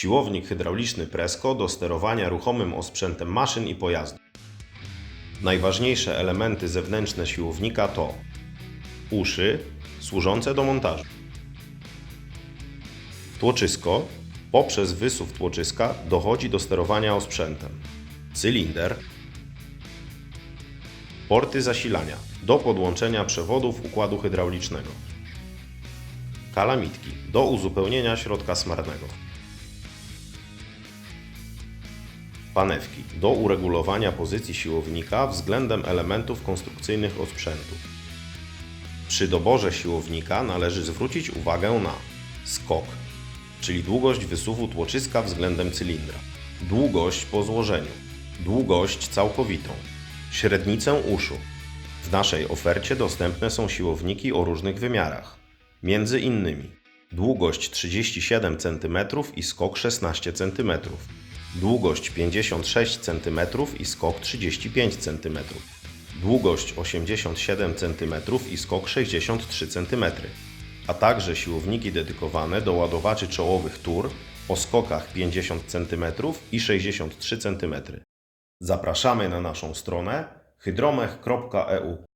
Siłownik hydrauliczny Presco do sterowania ruchomym osprzętem maszyn i pojazdów. Najważniejsze elementy zewnętrzne siłownika to uszy służące do montażu, tłoczysko poprzez wysuw tłoczyska dochodzi do sterowania osprzętem, cylinder, porty zasilania do podłączenia przewodów układu hydraulicznego, kalamitki do uzupełnienia środka smarnego, panewki do uregulowania pozycji siłownika względem elementów konstrukcyjnych osprzętu. Przy doborze siłownika należy zwrócić uwagę na skok, czyli długość wysuwu tłoczyska względem cylindra, długość po złożeniu, długość całkowitą, średnicę uszu. W naszej ofercie dostępne są siłowniki o różnych wymiarach, między innymi długość 37 cm i skok 16 cm, długość 56 cm i skok 35 cm, długość 87 cm i skok 63 cm, a także siłowniki dedykowane do ładowaczy czołowych tur o skokach 50 cm i 63 cm. Zapraszamy na naszą stronę hydromech.eu